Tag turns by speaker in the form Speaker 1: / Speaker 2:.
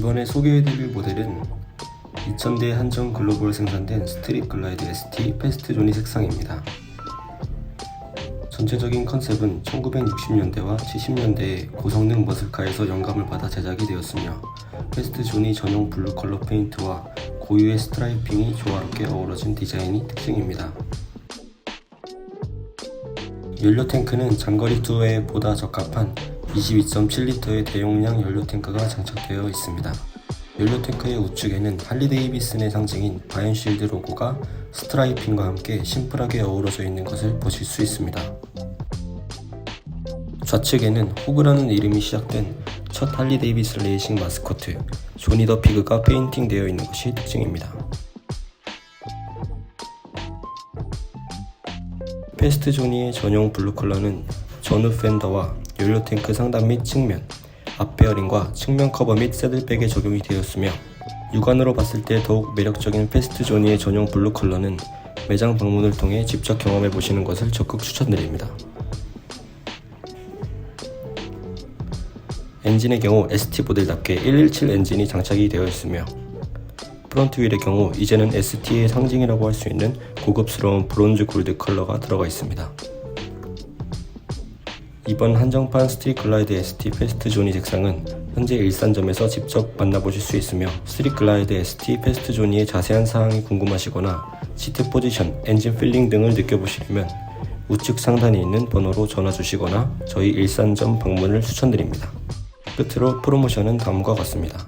Speaker 1: 이번에 소개해드릴 모델은 2000대 한정 글로벌 생산된 스트릿 글라이드 ST 패스트 조니 색상입니다. 전체적인 컨셉은 1960년대와 70년대의 고성능 머슬카에서 영감을 받아 제작이 되었으며 패스트 존이 전용 블루 컬러 페인트와 고유의 스트라이핑이 조화롭게 어우러진 디자인이 특징입니다. 연료 탱크는 장거리 투어에 보다 적합한 22.7리터의 대용량 연료 탱크가 장착되어 있습니다. 연료 탱크의 우측에는 할리 데이비슨의 상징인 바이온실드 로고가 스트라이핑과 함께 심플하게 어우러져 있는 것을 보실 수 있습니다. 좌측에는 호그라는 이름이 시작된 첫 할리 데이비슨 레이싱 마스코트 조니 더 피그가 페인팅 되어 있는 것이 특징입니다. 패스트 조니의 전용 블루 컬러는 전후 팬더와 연료 탱크 상단 및 측면, 앞 베어링과 측면 커버 및 새들백에 적용이 되었으며 육안으로 봤을 때 더욱 매력적인 패스트 조니의 전용 블루 컬러는 매장 방문을 통해 직접 경험해 보시는 것을 적극 추천드립니다. 엔진의 경우 ST 모델답게 117 엔진이 장착이 되어 있으며 프론트 휠의 경우 이제는 ST의 상징이라고 할 수 있는 고급스러운 브론즈 골드 컬러가 들어가 있습니다. 이번 한정판 스트릿 글라이드 ST 패스트 조니 색상은 현재 일산점에서 직접 만나보실 수 있으며 스트릿 글라이드 ST 패스트 조니의 자세한 사항이 궁금하시거나 시트 포지션, 엔진 필링 등을 느껴보시려면 우측 상단에 있는 번호로 전화 주시거나 저희 일산점 방문을 추천드립니다. 끝으로 프로모션은 다음과 같습니다.